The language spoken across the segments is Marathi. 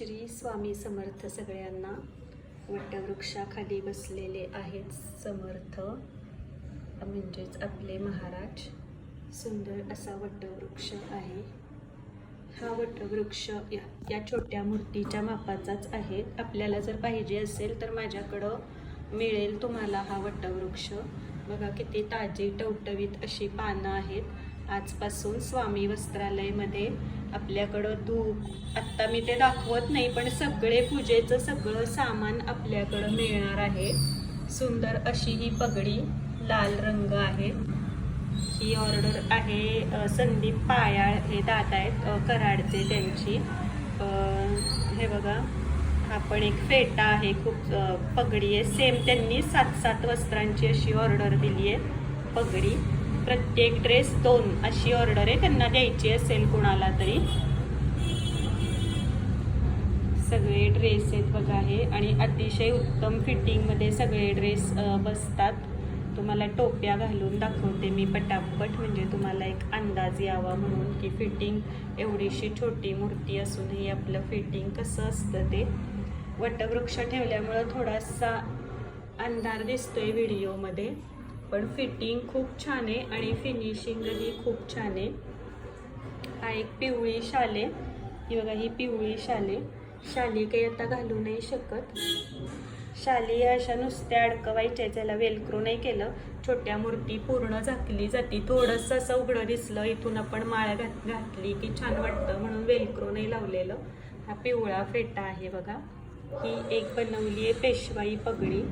श्री स्वामी समर्थ सगळ्यांना वटवृक्षाखाली बसलेले आहेत समर्थ म्हणजेच आपले महाराज. सुंदर असा वटवृक्ष आहे. हा वटवृक्ष या या छोट्या मूर्तीच्या मापाचाच आहे. आपल्याला जर पाहिजे असेल तर माझ्याकडं मिळेल तुम्हाला हा वटवृक्ष. बघा किती ताजी टवटवीत अशी पानं आहेत. आजपासून स्वामी वस्त्रालयमध्ये आपल्याकडं धूप. आत्ता मी ते दाखवत नाही पण सगळे पूजेचं सगळं सामान आपल्याकडं मिळणार आहे. सुंदर अशी ही पगडी लाल रंग आहे. ही ऑर्डर आहे संदीप पायाळ. हे दादा आहेत कराडचे त्यांची. हे बघा हा पण एक फेटा आहे खूप पगडी आहे. सेम त्यांनी सात सात वस्त्रांची अशी ऑर्डर दिली आहे पगडी. प्रत्येक ड्रेस दोन अशी ऑर्डर आहे. त्यांना द्यायची असेल कुणाला तरी. सगळे ड्रेस आहेत बघा हे. आणि अतिशय उत्तम फिटिंगमध्ये सगळे ड्रेस बसतात. तुम्हाला टोप्या घालून दाखवते मी पटापट. म्हणजे तुम्हाला एक अंदाज यावा म्हणून की फिटिंग एवढीशी छोटी मूर्ती असूनही आपलं फिटिंग कसं असतं ते. वटवृक्ष ठेवल्यामुळं थोडासा अंधार दिसतोय व्हिडिओमध्ये पण फिटिंग खूप छान आहे आणि फिनिशिंगही खूप छान आहे. हा एक पिवळी शाले. ही बघा ही पिवळी शाले. शाली काही आता घालू नाही शकत. शाली या अशा नुसत्या अडकवायच्या त्याला वेलक्रो नाही केलं. छोट्या मूर्ती पूर्ण झाकली जाती. थोडंसं असं उघडं दिसलं इथून आपण माळ घात घातली की छान वाटतं. म्हणून वेलक्रो नाही लावलेलं. हा पिवळा फेटा आहे बघा. ही एक बनवली आहे पेशवाई पगडी.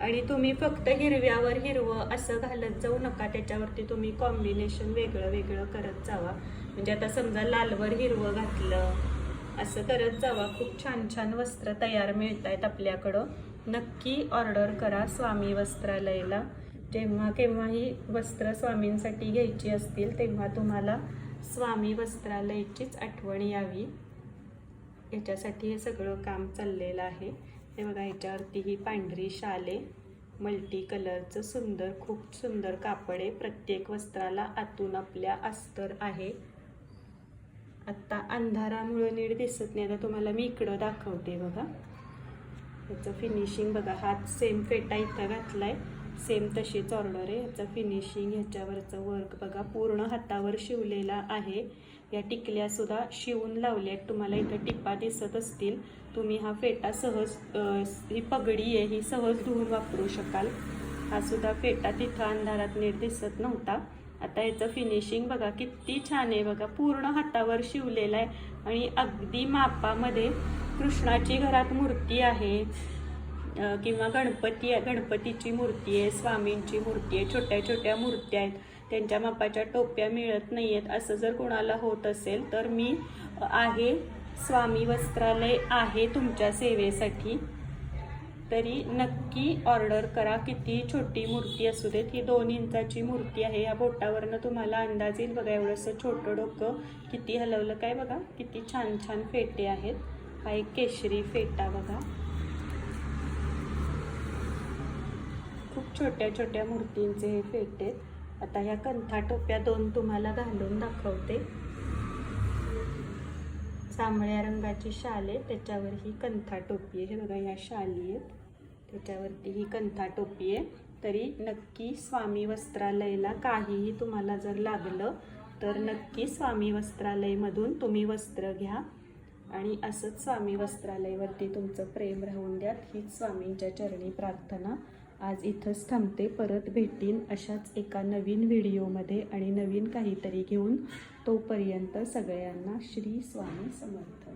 आणि तुम्ही फक्त हिरव्यावर हिरवं असं घालत जाऊ नका त्याच्यावरती तुम्ही कॉम्बिनेशन वेगळं वेगळं करत जावा. म्हणजे आता समजा लालवर हिरवं घातलं असं करत जावा. खूप छान छान वस्त्र तयार मिळत आहेत आपल्याकडं. नक्की ऑर्डर करा स्वामी वस्त्रालयाला. जेव्हा केव्हाही वस्त्र स्वामींसाठी घ्यायची असतील तेव्हा तुम्हाला स्वामी वस्त्रालयाचीच आठवण यावी. याच्यासाठी हे सगळं काम चाललेलं आहे. हे बघा ह्याच्यावरती ही पांढरी शाले मल्टी कलरचं सुंदर खूप सुंदर कापड आहे. प्रत्येक वस्त्राला आतून आपल्या अस्तर आहे. आत्ता अंधारामुळे नीट दिसत नाही. आता तुम्हाला मी इकडं दाखवते बघा. त्याचं फिनिशिंग बघा हात सेम फेटा इथं घातला आहे सेम तशीच ऑर्डर आहे. ह्याचं फिनिशिंग ह्याच्यावरचं वर्क बघा पूर्ण हातावर शिवलेला आहे. या टिकल्या सुद्धा शिवून लावल्या आहेत. तुम्हाला इथं टिप्पा दिसत असतील. तुम्ही हा फेटा सहज ही पगडी आहे ही सहज धुवून वापरू शकाल. हा सुद्धा फेटा तिथं अंधारात नीट दिसत नव्हता. आता याचं फिनिशिंग बघा किती छान आहे. बघा पूर्ण हातावर शिवलेला आहे. आणि अगदी मापामध्ये कृष्णाची घरात मूर्ती आहे. किंवा गणपती गणपतीची मूर्ती आहे स्वामींची मूर्ती आहे छोट्या छोट्या मूर्त्या आहेत त्यांच्या मापाच्या टोप्या मिळत नाही आहेत असं जर कोणाला होत असेल तर मी आहे स्वामी वस्त्रालय आहे तुमच्या सेवेसाठी. तरी नक्की ऑर्डर करा किती छोटी मूर्ती असू देत ही दोन इंचाची मूर्ती आहे या बोटावरनं तुम्हाला अंदाज येईल बघा एवढंसं छोटं डोकं किती हलवलं काय बघा किती छान छान फेटे आहेत. हा एक केशरी फेटा बघा. खूप छोट्या छोट्या मूर्तींचे हे फेटे. आहेत आता ह्या कंथा टोप्या दोन तुम्हाला घालून दाखवते. जांभळ्या रंगाची शाल आहे त्याच्यावर ही कंथा टोपी आहे. हे बघा ह्या शाली आहेत. त्याच्यावरती ही कंथा टोपी आहे. तरी नक्की स्वामी वस्त्रालयला काहीही तुम्हाला जर लागलं तर नक्की स्वामी वस्त्रालयमधून तुम्ही वस्त्र घ्या. आणि असंच स्वामी वस्त्रालयवरती तुमचं प्रेम राहून द्यात. हीच स्वामींच्या चरणी प्रार्थना. आज इथंच थांबते परत भेटीन अशाच एका नवीन व्हिडिओमध्ये आणि नवीन काहीतरी घेऊन तोपर्यंत सगळ्यांना श्री स्वामी समर्थ.